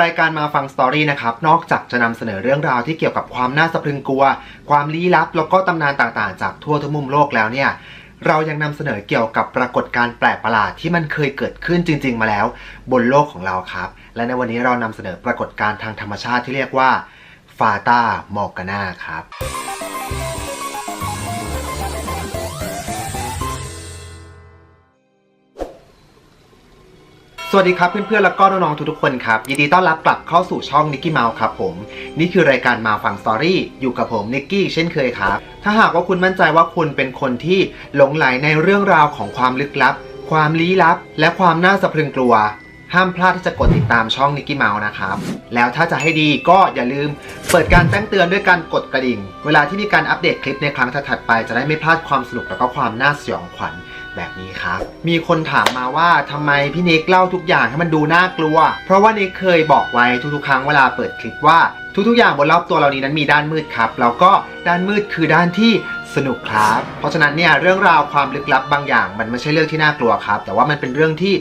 รายการมาฟังสตอรี่นะครับ นอกจากจะนำเสนอเรื่องราวที่เกี่ยวกับความน่าสะพรึงกลัว ความลี้ลับ แล้วก็ตำนานต่างๆ จากทั่วทุกมุมโลกแล้วเนี่ย เรายังนำเสนอเกี่ยวกับปรากฏการณ์แปลกประหลาดที่มันเคยเกิดขึ้นจริง ๆ มาแล้ว บนโลกของเราครับ และในวันนี้เรานำเสนอปรากฏการณ์ทางธรรมชาติที่เรียกว่าฟาตามอร์กานาครับ สวัสดีครับเพื่อนๆ แล้วก็น้องๆ ทุกๆ คนครับ ยินดีต้อนรับกลับเข้าสู่ช่องนิกกี้เมาส์ครับผม นี่คือรายการมาฟังสตอรี่อยู่กับผมนิกกี้เช่นเคยครับ ถ้าหากว่าคุณมั่นใจว่าคุณเป็นคนที่หลงไหลในเรื่องราวของความลึกลับ ความลี้ลับ และความน่าสะพรึงกลัว ห้ามพลาดที่จะกดติดตามช่องนิกกี้เมาส์นะครับ แล้วถ้าจะให้ดีก็อย่าลืม เปิดการแจ้งเตือนด้วยการกดกระดิ่ง เวลาที่มีการอัปเดตคลิปในครั้งถัดๆไปจะได้ไม่พลาดความสนุกแล้วก็ความน่าสยองขวัญ แบบนี้ครับ มีคนถามมาว่าทำไมพี่นิกเล่าทุกอย่างให้มันดูน่ากลัว เพราะว่านิกเคยบอกไว้ทุกๆ ครั้งเวลาเปิดคลิปว่าทุกๆ อย่างบนรอบตัวเรานี้นั้นมีด้านมืดครับ แล้วก็ด้านมืดคือด้านที่สนุกครับ เพราะฉะนั้นเนี่ยเรื่องราวความลึกลับบางอย่าง มันไม่ใช่เรื่องที่น่ากลัวครับ แต่ว่ามันเป็นเรื่องที่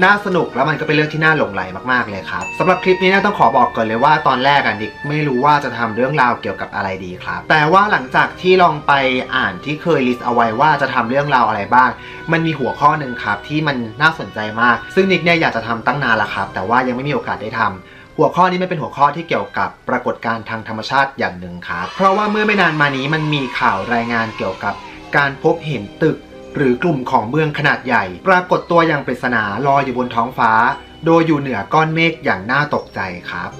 น่าสนุกแล้วมันก็เป็นเรื่องที่น่าหลงไหลมากๆเลยครับสำหรับคลิปนี้นะต้องขอบอกก่อนเลยว่าตอนแรกอะนิกไม่รู้ว่าจะทำเรื่องราวเกี่ยวกับอะไรดีครับ แต่ว่าหลังจากที่ลองไปอ่านที่เคยลิสต์เอาไว้ว่าจะทำเรื่องราวอะไรบ้าง มันมีหัวข้อหนึ่งครับที่มันน่าสนใจมาก ซึ่งนิกเนี่ยอยากจะทำตั้งนานแล้วครับ แต่ว่ายังไม่มีโอกาสได้ทำหัวข้อนี้มันเป็นหัวข้อที่เกี่ยวกับปรากฏการณ์ทางธรรมชาติอย่างหนึ่งครับ เพราะว่าเมื่อไม่นานมานี้มันมีข่าวรายงานเกี่ยวกับการพบเห็นตึก หรือกลุ่มของเมืองขนาดใหญ่ ปรากฏตัวอย่างปริศนาลอยอยู่บนท้องฟ้า โดยอยู่เหนือก้อนเมฆอย่างน่าตกใจครับ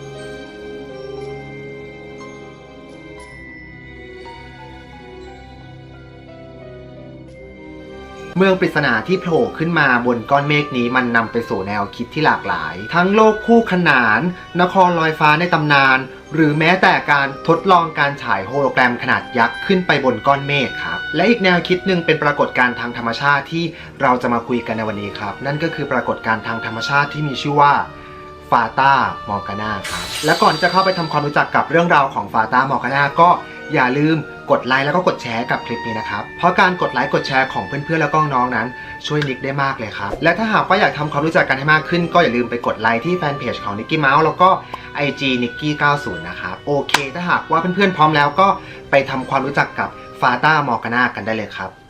เมืองปริศนาที่โผล่ขึ้นมาบนก้อนเมฆนี้มันนำไปสู่แนวคิดที่หลากหลาย ทั้งโลกคู่ขนาน นครลอยฟ้าในตำนาน หรือแม้แต่การทดลองการฉายโฮโลแกรมขนาดยักษ์ขึ้นไปบนก้อนเมฆครับ และอีกแนวคิดหนึ่งเป็นปรากฏการณ์ทางธรรมชาติที่เราจะมาคุยกันในวันนี้ครับ นั่นก็คือปรากฏการณ์ทางธรรมชาติที่มีชื่อว่าฟาตามอร์กานาครับ และก่อนจะเข้าไปทำความรู้จักกับเรื่องราวของฟาตามอร์กานาก็อย่าลืมกดไลค์แล้วก็กดแชร์กับคลิปนี้นะครับ เพราะการกดไลค์กดแชร์ของเพื่อนๆแล้วก็น้องนั้น ช่วยนิกได้มากเลยครับ และถ้าหากว่าอยากทำความรู้จักกันให้มากขึ้น ก็อย่าลืมไปกดไลค์ที่แฟนเพจของนิกกี้เมาส์แล้วก็ IG n i k k i 90 นะครับ โอเค ถ้าหากว่าเพื่อนๆพร้อมแล้วก็ไปทำความรู้จักกับฟาตามอร์กานากันได้เลยครับ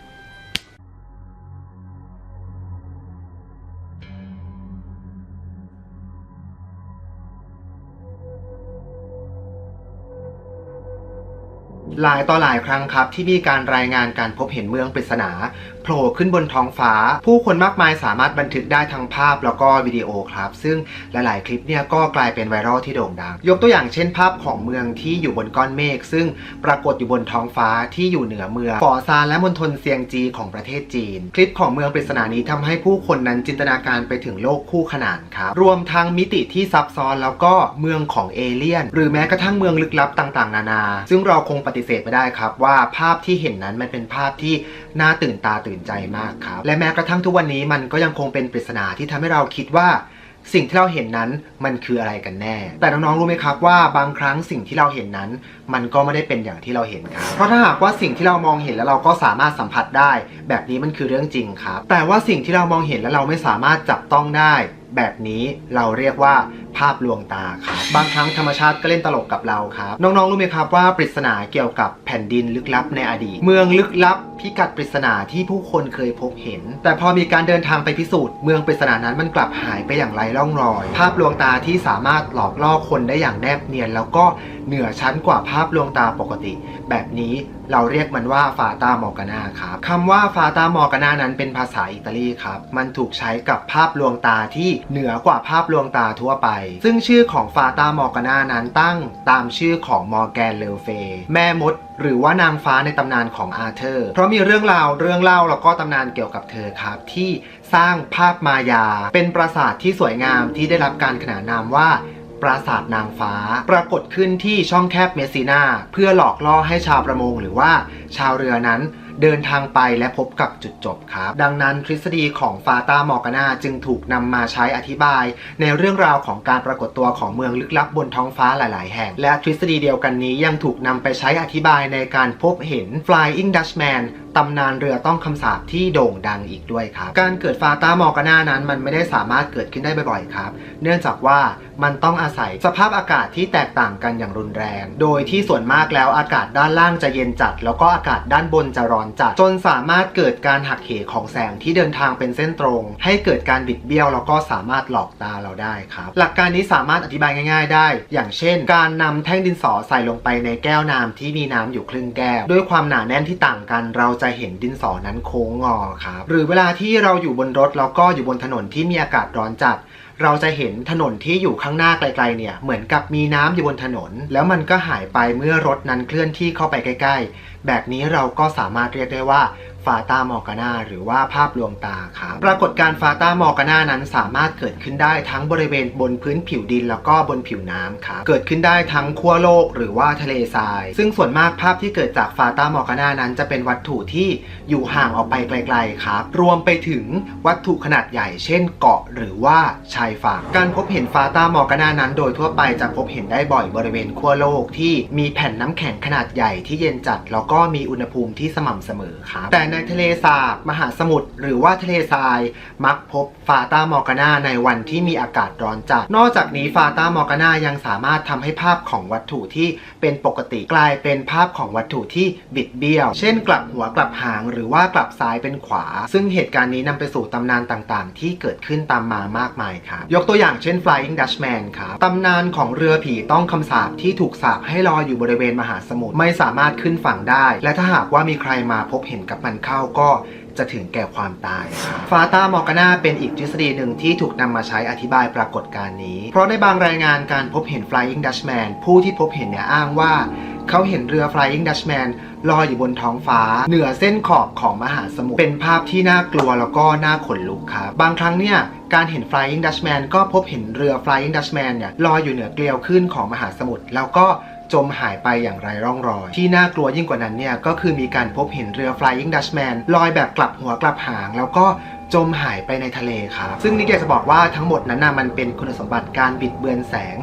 หลายต่อหลายครั้งครับ ที่มีการรายงานการพบเห็นเมืองปริศนาโผล่ขึ้นบนท้องฟ้า ผู้คนมากมายสามารถบันทึกได้ทั้งภาพแล้วก็วิดีโอครับ ซึ่งหลาย ๆ คลิปเนี่ยก็กลายเป็นไวรัลที่โด่งดัง ยกตัวอย่างเช่นภาพของเมืองที่อยู่บนก้อนเมฆซึ่งปรากฏอยู่บนท้องฟ้าที่อยู่เหนือเมืองฟอซานและมณฑลเซียงจีของประเทศจีน คลิปของเมืองปริศนานี้ทำให้ผู้คนนั้นจินตนาการไปถึงโลกคู่ขนานครับรวมทั้งมิติที่ซับซ้อนแล้วก็เมืองของเอเลี่ยน หรือแม้กระทั่งเมืองลึกลับต่าง ๆ นานา ซึ่งเราคงปฏิเสธไม่ได้ครับว่าภาพที่เห็นนั้นมันเป็นภาพที่น่าตื่นตาตื่นใจมากครับ และแม้กระทั่งทุกวันนี้มันก็ยังคงเป็นปริศนาที่ทำให้เราคิดว่าสิ่งที่เราเห็นนั้นมันคืออะไรกันแน่ แต่น้องๆรู้ไหมครับว่าบางครั้งสิ่งที่เราเห็นนั้น มันก็ไม่ได้เป็นอย่างที่เราเห็นครับ เพราะถ้าหากว่าสิ่งที่เรามองเห็นแล้วเราก็สามารถสัมผัสได้ แบบนี้มันคือเรื่องจริงครับ แต่ว่าสิ่งที่เรามองเห็นแล้วเราไม่สามารถจับต้องได้ แบบนี้เราเรียกว่า ภาพลวงตาครับบางครั้งธรรมชาติก็เล่นตลกกับเราครับน้องๆรู้ไหมครับว่าปริศนาเกี่ยวกับแผ่นดินลึกลับในอดีต เมืองลึกลับพิกัดปริศนาที่ผู้คนเคยพบเห็น แต่พอมีการเดินทางไปพิสูจน์เมืองปริศนานั้นมันกลับหายไปอย่างไร้ร่องรอย ภาพลวงตาที่สามารถหลอกล่อคนได้อย่างแนบเนียน แล้วก็เหนือชั้นกว่าภาพลวงตาปกติ แบบนี้เราเรียกมันว่าฟาตามอร์กานาครับคำว่าฟาตามอร์กานานั้นเป็นภาษาอิตาลีครับมันถูกใช้กับภาพลวงตาที่เหนือกว่าภาพลวงตาทั่วไปซึ่งชื่อของฟาตามอร์กานานั้นตั้งตามชื่อของมอร์แกนเลเฟแม่มดหรือว่านางฟ้าในตำนานของอาเธอร์ เพราะมีเรื่องราวเรื่องเล่าแล้วก็ตำนานเกี่ยวกับเธอครับ ที่สร้างภาพมายา เป็นปราสาทที่สวยงามที่ได้รับการขนานนามว่าปราสาทนางฟ้า ปรากฏขึ้นที่ช่องแคบเมสซีนาเพื่อหลอกล่อให้ชาวประมงหรือว่าชาวเรือนั้น เดินทางไปและพบกับจุดจบครับ ดังนั้นทฤษฎีของฟาตามอร์กานาจึงถูกนำมาใช้อธิบาย ในเรื่องราวของการปรากฏตัวของเมืองลึกลับบนท้องฟ้าหลาย ๆ แห่ง และทฤษฎีเดียวกันนี้ยังถูกนำไปใช้อธิบายในการพบเห็น Flying Dutchman ตำนานเรือต้องคำสาปที่โด่งดังอีกด้วยครับ การเกิดฟาตามอร์กาน่านั้นมันไม่ได้สามารถเกิดขึ้นได้บ่อยๆครับ เนื่องจากว่า มันต้องอาศัยสภาพอากาศที่แตกต่างกันอย่างรุนแรง โดยที่ส่วนมากแล้วอากาศด้านล่างจะเย็นจัด แล้วก็อากาศด้านบนจะร้อนจัด จนสามารถเกิดการหักเหของแสงที่เดินทางเป็นเส้นตรง ให้เกิดการบิดเบี้ยวแล้วก็สามารถหลอกตาเราได้ครับ หลักการนี้สามารถอธิบายง่าย ๆ ได้ อย่างเช่น การนำแท่งดินสอใส่ลงไปในแก้วน้ำที่มีน้ำอยู่ครึ่งแก้ว ด้วยความหนาแน่นที่ต่างกัน เราจะเห็นดินสอนั้นโค้งงอครับหรือเวลาที่เราอยู่บนรถแล้วก็อยู่บนถนนที่มีอากาศร้อนจัด เราจะเห็นถนนที่อยู่ข้างหน้าไกลๆเนี่ยเหมือนกับมีน้ำอยู่บนถนน แล้วมันก็หายไปเมื่อรถนั้นเคลื่อนที่เข้าไปใกล้ ๆ แบบนี้เราก็สามารถเรียกได้ว่า ฟาตามอร์กานาหรือว่าภาพลวงตาครับปรากฏการณ์ฟาตามอร์กานานั้นสามารถเกิดขึ้นได้ทั้งบริเวณบนพื้นผิวดิน แล้วก็บนผิวน้ำครับเกิดขึ้นได้ทั้งขั้วโลกหรือว่าทะเลทราย ซึ่งส่วนมากภาพที่เกิดจากฟาตามอร์กานานั้นจะเป็นวัตถุที่อยู่ห่างออกไปไกลๆครับรวมไปถึงวัตถุขนาดใหญ่เช่นเกาะหรือว่าชายฝั่งการพบเห็นฟาตามอร์กานานั้น โดยทั่วไปจะพบเห็นได้บ่อยบริเวณขั้วโลกที่มีแผ่นน้ำแข็งขนาดใหญ่ที่เย็นจัด แล้วก็มีอุณหภูมิที่สม่ำเสมอครับแต่ในทะเลสาบ มหาสมุทรหรือว่าทะเลทราย มักพบฟาตามอร์กานาในวันที่มีอากาศร้อนจัด นอกจากนี้ฟาตามอร์กานายังสามารถทำให้ภาพของวัตถุที่เป็นปกติกลายเป็นภาพของวัตถุที่บิดเบี้ยว เช่นกลับหัวกลับหาง หรือว่ากลับซ้ายเป็นขวา ซึ่งเหตุการณ์นี้นำไปสู่ตำนานต่างๆ ที่เกิดขึ้นตามมามากมายครับยกตัวอย่างเช่น Flying Dutchman ครับตำนานของเรือผีต้องคำสาปที่ถูกสาปให้ลอยอยู่บริเวณมหาสมุทรไม่สามารถขึ้นฝั่งได้ และถ้าหากว่ามีใครมาพบเห็นกับมันเข้าก็จะถึงแก่ความตายครับฟาตามอร์กานาเป็นอีกทฤษฎีหนึ่งที่ถูกนำมาใช้อธิบายปรากฏการณ์นี้ เพราะในบางรายงานการพบเห็น Flying Dutchman ผู้ที่พบเห็นเนี่ยอ้างว่า เขาเห็นเรือ Flying Dutchman ลอยอยู่บนท้องฟ้า เหนือเส้นขอบของมหาสมุทรเป็นภาพที่น่ากลัวแล้วก็น่าขนลุกครับ บางครั้งเนี่ยการเห็น Flying Dutchman ก็พบเห็นเรือ Flying Dutchman เนี่ยลอยอยู่เหนือเกลียวขึ้นของมหาสมุทรแล้วก็ จมหายไปอย่างไรร่องรอย ที่น่ากลัวยิ่งกว่านั้นเนี่ยก็คือมีการพบเห็นเรือ Flying Dutchman ลอยแบบกลับหัวกลับหาง แล้วก็จมหายไปในทะเลครับ ซึ่งนิกอยากจะบอกว่าทั้งหมดนั้นนะมันเป็นคุณสมบัติการบิดเบือนแสง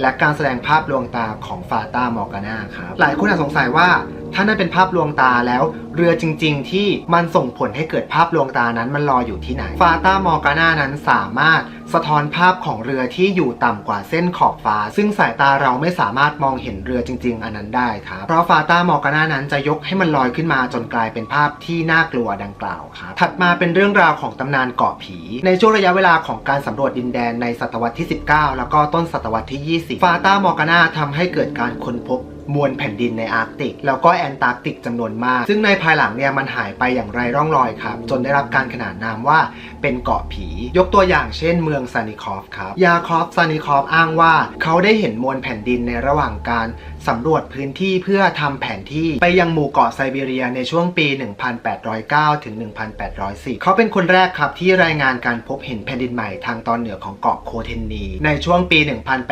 และการแสดงภาพลวงตาของฟาตามอร์กานาครับ หลายคนอาจสงสัยว่า ถ้านั่นเป็นภาพลวงตาแล้ว เรือจริง ๆ ที่มันส่งผลให้เกิดภาพลวงตานั้นมันลอยอยู่ที่ไหนฟาตามอร์กานานั้นสามารถสะท้อนภาพของเรือที่อยู่ต่ำกว่าเส้นขอบฟ้า ซึ่งสายตาเราไม่สามารถมองเห็นเรือจริง ๆ อันนั้นได้ครับเพราะฟาตามอร์กานานั้นจะยกให้มันลอยขึ้นมาจนกลายเป็นภาพที่น่ากลัวดังกล่าวครับถัดมาเป็นเรื่องราวของตำนานเกาะผี ในช่วงระยะเวลาของการสำรวจดินแดนในศตวรรษที่ 19 แล้วก็ต้นศตวรรษที่ 20 ฟาตามอร์กานาทำให้เกิดการค้นพบ มวลแผ่นดินในอาร์กติก แล้วก็แอนตาร์กติกจำนวนมาก ซึ่งในภายหลังเนี่ยมันหายไปอย่างไรร่องรอยครับ จนได้รับการขนานนามว่าเป็นเกาะผี ยกตัวอย่างเช่นเมืองซานิคอฟครับ ยาคอฟซานิคอฟอ้างว่า เขาได้เห็นมวลแผ่นดินในระหว่างการสำรวจพื้นที่เพื่อทำแผนที่ไปยังหมู่เกาะไซบีเรียในช่วงปี 1809 ถึง 1810 เขาเป็นคนแรกครับที่รายงานการพบเห็นแผ่นดินใหม่ทางตอนเหนือของเกาะโคเทนนี ในช่วงปี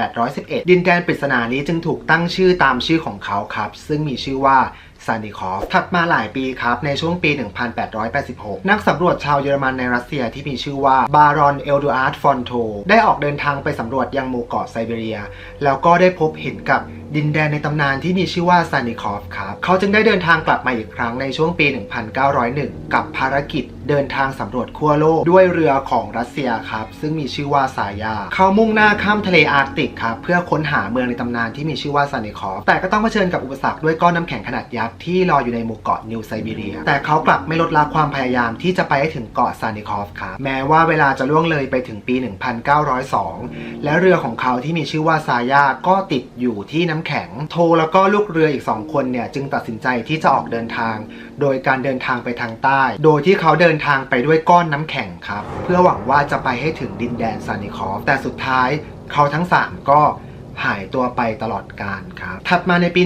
1811 ดินแดนปริศนานี้จึงถูกตั้งชื่อตามชื่อของเขาครับ ซึ่งมีชื่อว่าซานิคอฟถัดมาหลายปีครับ ในช่วงปี 1886 นักสำรวจชาวเยอรมันในรัสเซียที่มีชื่อว่าบารอนเอลดูอาร์ดฟอนโทได้ออกเดินทางไปสำรวจยังหมู่เกาะไซบีเรีย แล้วก็ได้พบเห็นกับดินแดนในตำนานที่มีชื่อว่าซานิคอฟครับ เขาจึงได้เดินทางกลับมาอีกครั้งในช่วงปี 1901 กับภารกิจเดินทางสำรวจขั้วโลกด้วยเรือของรัสเซียครับ ซึ่งมีชื่อว่าซายา เขามุ่งหน้าข้ามทะเลอาร์กติกครับ เพื่อค้นหาเมืองในตำนานที่มีชื่อว่าซานิคอฟแต่ก็ต้องเผชิญกับอุปสรรคด้วยก้อนน้ำแข็งขนาดยักษ์ที่ลอยอยู่ในหมู่เกาะนิวไซบีเรีย แต่เขากลับไม่ลดละความพยายามที่จะไปให้ถึงเกาะซานิคอฟครับแม้ว่าเวลาจะล่วงเลยไปถึงปี 1902 และเรือของเขาที่มีชื่อว่าซายาก็ติดอยู่ที่น้ำแข็ง โทแล้วก็ลูกเรืออีก 2 คนเนี่ยจึงตัดสินใจที่จะออกเดินทาง โดยการเดินทางไปทางใต้ โดยที่เขาเดินนทางไปด้วยก้อนน้ำแข็งครับ เพื่อหวังว่าจะไปให้ถึงดินแดนซานิคอฟแต่สุดท้ายเขาทั้ง 3 ก็หายตัวไปตลอดกาลครับ ถัดมาในปี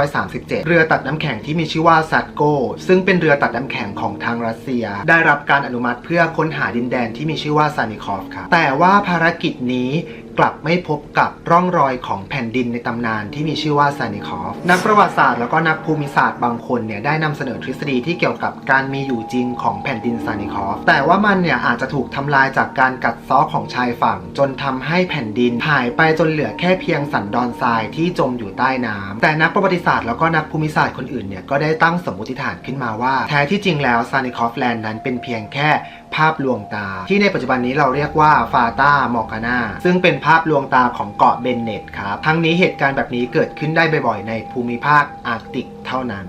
1937 เรือตัดน้ำแข็งที่มีชื่อว่าซัตโก ซึ่งเป็นเรือตัดน้ำแข็งของทางรัสเซีย ได้รับการอนุมัติเพื่อค้นหาดินแดนที่มีชื่อว่าซานิคอฟครับ แต่ว่าภารกิจนี้ กลับไม่พบกับร่องรอยของแผ่นดินในตำนานที่มีชื่อว่าซานิคอฟ นักประวัติศาสตร์แล้วก็นักภูมิศาสตร์บางคนเนี่ยได้นำเสนอทฤษฎีที่เกี่ยวกับการมีอยู่จริงของแผ่นดินซานิคอฟ แต่ว่ามันเนี่ยอาจจะถูกทำลายจากการกัดเซ้อของชายฝั่ง จนทำให้แผ่นดินหายไปจนเหลือแค่เพียงสันดอนทรายที่จมอยู่ใต้น้ำแต่นักประวัติศาสตร์แล้วก็นักภูมิศาสตร์คนอื่นเนี่ยก็ได้ตั้งสมมติฐานขึ้นมาว่าแท้ที่จริงแล้วซานิคอฟแลนด์นั้นเป็นเพียงแค่ ภาพลวงตา ที่ในปัจจุบันนี้เราเรียกว่าฟาตามอร์กานาซึ่งเป็นภาพลวงตาของเกาะเบนเนตครับ ทั้งนี้เหตุการณ์แบบนี้เกิดขึ้นได้บ่อยๆ ในภูมิภาคอาร์กติกเท่านั้น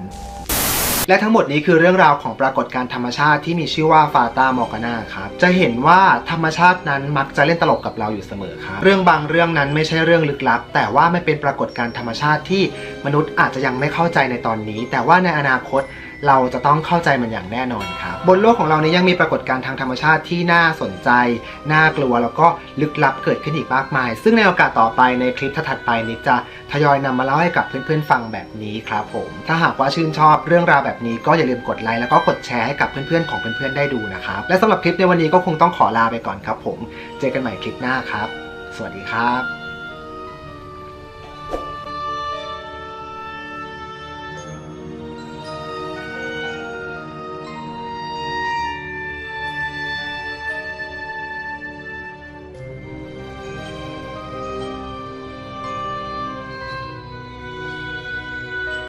และทั้งหมดนี้คือเรื่องราวของปรากฏการณ์ธรรมชาติที่มีชื่อว่าฟาตามอร์กานาครับ จะเห็นว่าธรรมชาตินั้นมักจะเล่นตลกกับเราอยู่เสมอครับ เรื่องบางเรื่องนั้นไม่ใช่เรื่องลึกลับ แต่ว่ามันเป็นปรากฏการณ์ธรรมชาติที่มนุษย์อาจจะยังไม่เข้าใจในตอนนี้ แต่ว่าในอนาคต เราจะต้องเข้าใจมันอย่างแน่นอนครับ บนโลกของเรานี้ยังมีปรากฏการณ์ทางธรรมชาติที่น่าสนใจ น่ากลัวแล้วก็ลึกลับเกิดขึ้นอีกมากมาย ซึ่งในโอกาสต่อไปในคลิปถัดไปนี้จะทยอยนำมาเล่าให้กับเพื่อนๆฟังแบบนี้ครับผม ถ้าหากว่าชื่นชอบเรื่องราวแบบนี้ก็อย่าลืมกดไลค์แล้วก็กดแชร์ให้กับเพื่อนๆของเพื่อนๆได้ดูนะครับ และสำหรับคลิปในวันนี้ก็คงต้องขอลาไปก่อนครับผม เจอกันใหม่คลิปหน้าครับ สวัสดีครับ